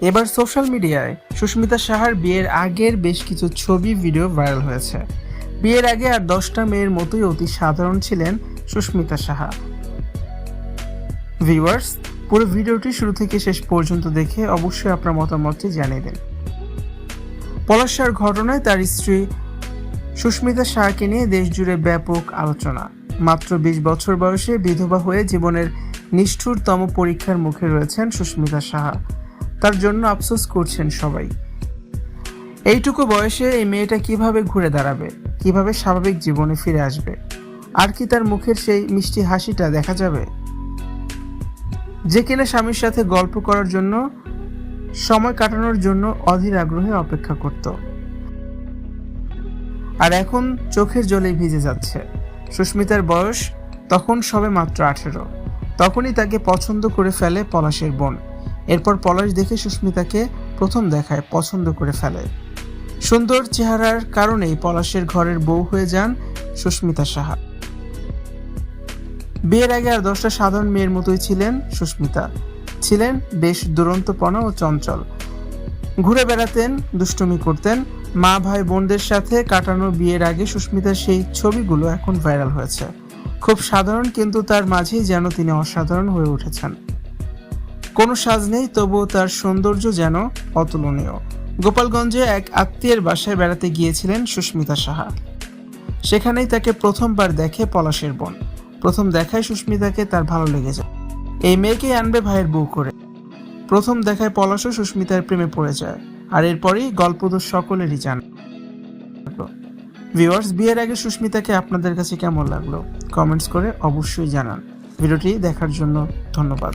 এবার সোশ্যাল মিডিয়ায় সুস্মিতা সাহার বিয়ের আগের বেশ কিছু ছবি, ভিডিও ভাইরাল হয়েছে। বিয়ের আগে আর দশটা মেয়ের মতোই অতি সাধারণ ছিলেন সুস্মিতা সাহা। ভিউয়ার্স, পুরো ভিডিওটি শুরু থেকে শেষ পর্যন্ত দেখে অবশ্যই আপনার মতামতটি জানিয়ে দেন। পলাশার ঘটনায় তার স্ত্রী সুস্মিতা শাহকে নিয়ে দেশজুড়ে ব্যাপক আলোচনা। মাত্র বিশ বছর বয়সে বিধবা হয়ে জীবনের নিষ্ঠুরতম পরীক্ষার মুখে রয়েছেন সুস্মিতা সাহা। তার জন্য আফসোস করছেন সবাই। এইটুকু বয়সে এই মেয়েটা কীভাবে ঘুরে দাঁড়াবে, কীভাবে স্বাভাবিক জীবনে ফিরে আসবে? আর কি তার মুখের সেই মিষ্টি হাসিটা দেখা যাবে? যে কিনা স্বামীর সাথে গল্প করার জন্য, সময় কাটানোর জন্য অধীর আগ্রহে অপেক্ষা করত। আর এখন চোখের জলে ভিজে যাচ্ছে। সুস্মিতার বয়স তখন সবে মাত্র আঠেরো। তখনই তাকে পছন্দ করে ফেলে পলাশের বোন। এরপর পলাশ দেখে সুস্মিতাকে প্রথম দেখায় পছন্দ করে ফেলে। সুন্দর চেহারার কারণেই পলাশের ঘরের বউ হয়ে যান সুস্মিতা সাহা। বিয়ের আগে আর দশটা সাধারণ মেয়ের মতোই ছিলেন সুস্মিতা। ছিলেন বেশ দুরন্তপনা ও চঞ্চল। ঘুরে বেড়াতেন, দুষ্টুমি করতেন। মা, ভাই, বোনদের সাথে কাটানো বিয়ের আগে সুস্মিতার সেই ছবিগুলো এখন ভাইরাল হয়েছে। খুব সাধারণ, কিন্তু তার মাঝেই যেন তিনি অসাধারণ হয়ে উঠেছেন। কোনো সাজ নেই, তবুও তার সৌন্দর্য যেন অতুলনীয়। গোপালগঞ্জে এক আত্মীয়ের বাসায় বেড়াতে গিয়েছিলেন সুস্মিতা সাহা। সেখানেই তাকে প্রথমবার দেখে পলাশের বোন। প্রথম দেখায় সুস্মিতাকে তার ভালো লেগে যায়। এই মেয়েকেই আনবে ভাইয়ের বউ করে। প্রথম দেখায় পলাশও সুস্মিতার প্রেমে পড়ে যায়। আর এরপরই গল্প তো সকলেরই জান। ভিউয়ার্স, বিয়ের আগে সুস্মিতাকে আপনাদের কাছে কেমন লাগল? কমেন্টস করে অবশ্যই জানান। ভিডিওটি দেখার জন্য ধন্যবাদ।